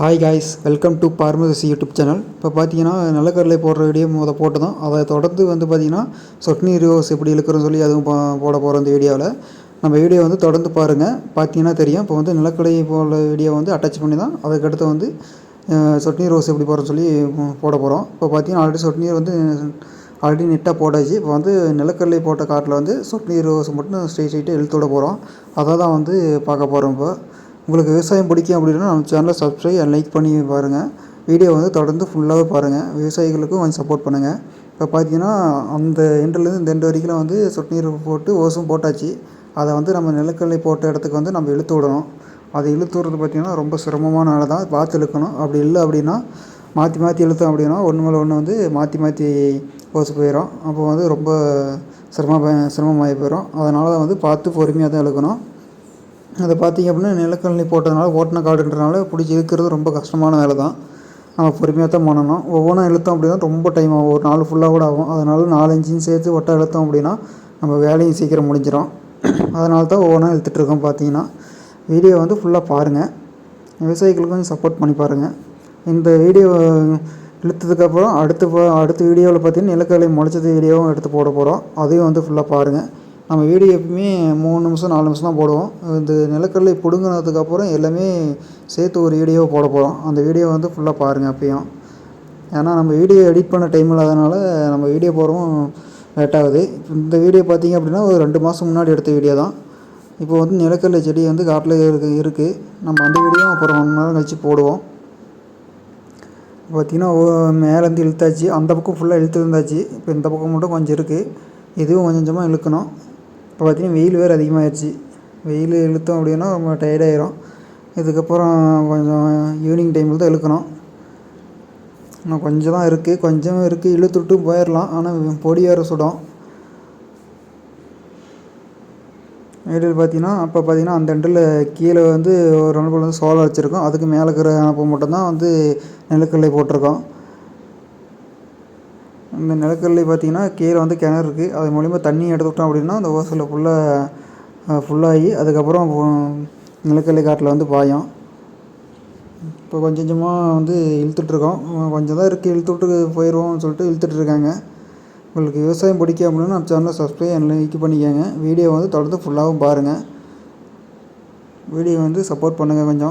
Hi guys welcome to pharmacy YouTube channel இப்போ பார்த்தீங்கன்னா நிலக்கடலை போடுற வீடியோ முத போட்டு தான் அதை தொடர்ந்து வந்து பார்த்தீங்கன்னா சொட்னி ரோஸ் எப்படி இழுக்கிறோன்னு சொல்லி அதுவும் போட போகிறோம் இந்த வீடியோவில் நம்ம வீடியோ வந்து தொடர்ந்து பாருங்கள் பார்த்தீங்கன்னா தெரியும். இப்போ வந்து நிலக்கடலை போடுற வீடியோ வந்து அட்டாச் பண்ணி தான் அதுக்கடுத்து வந்து சொட்னி ரோஸ் எப்படி போகிறோன்னு சொல்லி போட போகிறோம் இப்போ பார்த்தீங்கன்னா ஆல்ரெடி சொட்னீர் வந்து ஆல்ரெடி நெட்டாக போட்டாச்சு. இப்போ வந்து நிலக்கடலை போட்ட காட்டில் வந்து சொட்னி ரோஸ் மட்டும் ஸ்ட்ரெயிட் ஸ்ட்ரெயிட்டாக இழுத்து விட போகிறோம் அதை தான் வந்து பார்க்க போகிறோம் இப்போ. உங்களுக்கு விவசாயம் பிடிக்கும் அப்படின்னா நம்ம சேனலை சப்ஸ்கிரைப் அண்ட் லைக் பண்ணி பாருங்கள் வீடியோ வந்து தொடர்ந்து ஃபுல்லாகவே பாருங்கள் விவசாயிகளுக்கும் கொஞ்சம் சப்போர்ட் பண்ணுங்கள் இப்போ பார்த்தீங்கன்னா அந்த எண்டுலேருந்து இந்த எண்டு வரைக்கும் வந்து சொட்டு நீர் போட்டு ஓசும் போட்டாச்சு. அதை வந்து நம்ம நிலக்கடலை போட்ட இடத்துக்கு வந்து நம்ம இழுத்து விடணும். அதை இழுத்து விடுறது பார்த்திங்கன்னா ரொம்ப சிரமமான வேலை தான். பார்த்து இழுக்கணும். அப்படி இல்லை அப்படின்னா மாற்றி மாற்றி இழுத்தோம் அப்படின்னா ஒன்று மேலே ஒன்று வந்து மாற்றி மாற்றி ஓசு போயிடும். அப்போ வந்து ரொம்ப சிரம சிரமமாகி போயிடும். அதனால் வந்து பார்த்து பொறுமையாக தான் இழுக்கணும். அதை பார்த்தீங்க அப்படின்னா நிலக்கடலை போட்டதுனால ஓட்டின காடுன்றனால பிடிச்சி இழுக்கிறது ரொம்ப கஷ்டமான வேலை தான். நம்ம பொறுமையாக தான் பண்ணணும். ஒவ்வொன்றா இழுத்தோம் அப்படின்னா ரொம்ப டைம் ஆகும். ஒரு நாள் ஃபுல்லாக கூட ஆகும். அதனால நாலஞ்சுன்னு சேர்த்து ஒட்ட இழுத்தோம் அப்படின்னா நம்ம வேலையும் சீக்கிரம் முடிஞ்சிடும் அதனால தான் ஒவ்வொன்றா இழுத்துட்ருக்கோம் பார்த்தீங்கன்னா. வீடியோ வந்து ஃபுல்லாக பாருங்கள் விவசாயிகளுக்கு கொஞ்சம் சப்போர்ட் பண்ணி பாருங்கள் இந்த வீடியோ இழுத்ததுக்கப்புறம் அடுத்து ப- அடுத்த வீடியோவில் பார்த்தீங்கன்னா நிலக்கடலை முளைச்சது வீடியோவும் எடுத்து போட போகிறோம் அதையும் வந்து ஃபுல்லாக பாருங்கள் நம்ம வீடியோ எப்பவுமே மூணு நிமிஷம் நாலு நிமிஷம் தான் போடுவோம். இந்த நிலக்கடலை பிடுங்கினதுக்கப்புறம் எல்லாமே சேர்த்து ஒரு வீடியோவை போட போகிறோம் அந்த வீடியோ வந்து ஃபுல்லாக பாருங்கள் அப்பயும். ஏன்னா நம்ம வீடியோ எடிட் பண்ண டைம் இல்லாதனால நம்ம வீடியோ போகிறோம் லேட் ஆகுது. இந்த வீடியோ பார்த்தீங்க அப்படின்னா ஒரு ரெண்டு மாதம் முன்னாடி எடுத்த வீடியோ தான். இப்போ வந்து நிலக்கடலை செடி வந்து காட்டில் இருக்கு இருக்குது நம்ம அந்த வீடியோ அப்புறம் ஒன் நேரம் கழித்து போடுவோம். பார்த்தீங்கன்னா மேலேருந்து இழுத்தாச்சு. அந்த பக்கம் ஃபுல்லாக இழுத்து இருந்தாச்சு. இப்போ இந்த பக்கம் மட்டும் கொஞ்சம் இருக்குது இதுவும் கொஞ்சம் கொஞ்சமாக இழுக்கணும். இப்போ பார்த்தீங்கன்னா வெயில் வேறு அதிகமாகிடுச்சு வெயில் இழுத்தோம் அப்படின்னா ரொம்ப டயர்டாயிரும் இதுக்கப்புறம் கொஞ்சம் ஈவினிங் டைமில் தான் இழுக்கணும். இன்னும் கொஞ்சம் தான் இருக்குது கொஞ்சம் இருக்குது இழுத்துட்டு போயிடலாம் ஆனால் பொடி வேறு சுடும். வீடியோவில் பார்த்தீங்கன்னா அப்போ பார்த்தீங்கன்னா அந்த எண்டில் கீழே வந்து ஒரு ரெண்டு வந்து சோளம் வச்சுருக்கோம். அதுக்கு மேலே இருக்கிற அப்போ மட்டும்தான் வந்து நெல்லுக்கல்லை போட்டிருக்கோம். இந்த நிலக்கடலை பார்த்தீங்கன்னா கீழே வந்து கிணறு இருக்குது அது மூலிமா தண்ணி எடுத்து விட்டோம் அப்படின்னா அந்த ஓசையில் ஃபுல்லாக ஃபுல்லாகி அதுக்கப்புறம் நிலக்கடலை காட்டில் வந்து பாயும். இப்போ கொஞ்சம் கொஞ்சமாக வந்து இழுத்துட்ருக்கோம் கொஞ்சம் தான் இருக்குது இழுத்து விட்டு போயிடுவோம்னு சொல்லிட்டு இழுத்துட்ருக்காங்க உங்களுக்கு விவசாயம் பிடிக்கும் அப்படின்னா நம்ம சேனலை சப்ஸ்கிரைப் அண்ட் லைக் பண்ணிக்கோங்க. வீடியோ வந்து தொடர்ந்து ஃபுல்லாகவும் பாருங்கள் வீடியோ வந்து சப்போர்ட் பண்ணுங்கள் கொஞ்சம்.